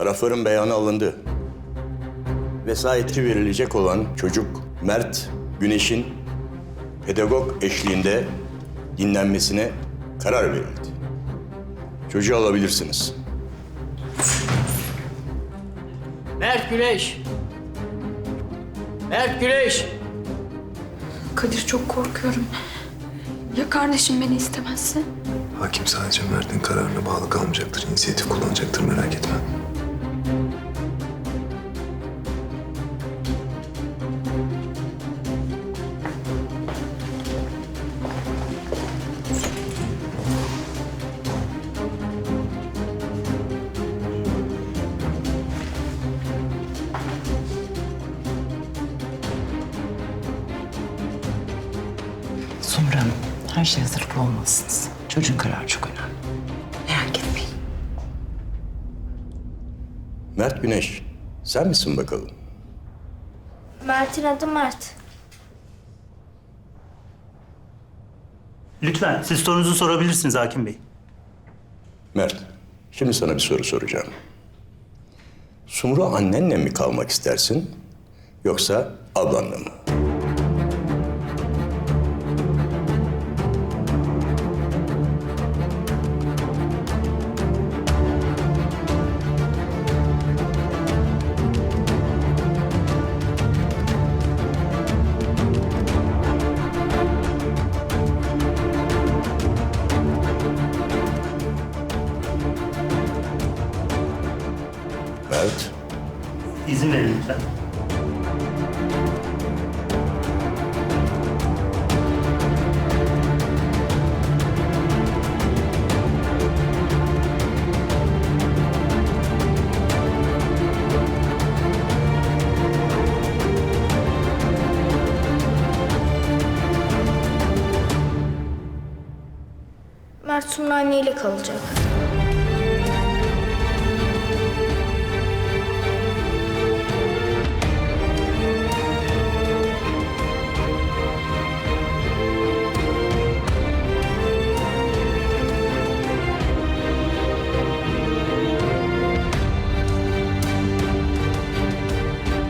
Tarafların beyanı alındı. Vesayeti verilecek olan çocuk Mert Güneş'in pedagog eşliğinde dinlenmesine karar verildi. Çocuğu alabilirsiniz. Mert Güneş. Mert Güneş. Kadir çok korkuyorum. Ya kardeşim beni istemezse? Hakim sadece Mert'in kararına bağlı kalmayacaktır. İnisiyatif kullanacaktır Sumru Hanım, her şey hazırlıklı olmalısınız. Çocuğun kararı çok önemli. Merak etmeyin. Mert Güneş, sen misin bakalım? Mert'in adı Mert. Lütfen siz sorunuzu sorabilirsiniz Hakim Bey. Mert, şimdi sana bir soru soracağım. Sumru annenle mi kalmak istersin yoksa ablanla mı? Mert, İzin verin lütfen. Mert Sumru anneyle kalacak.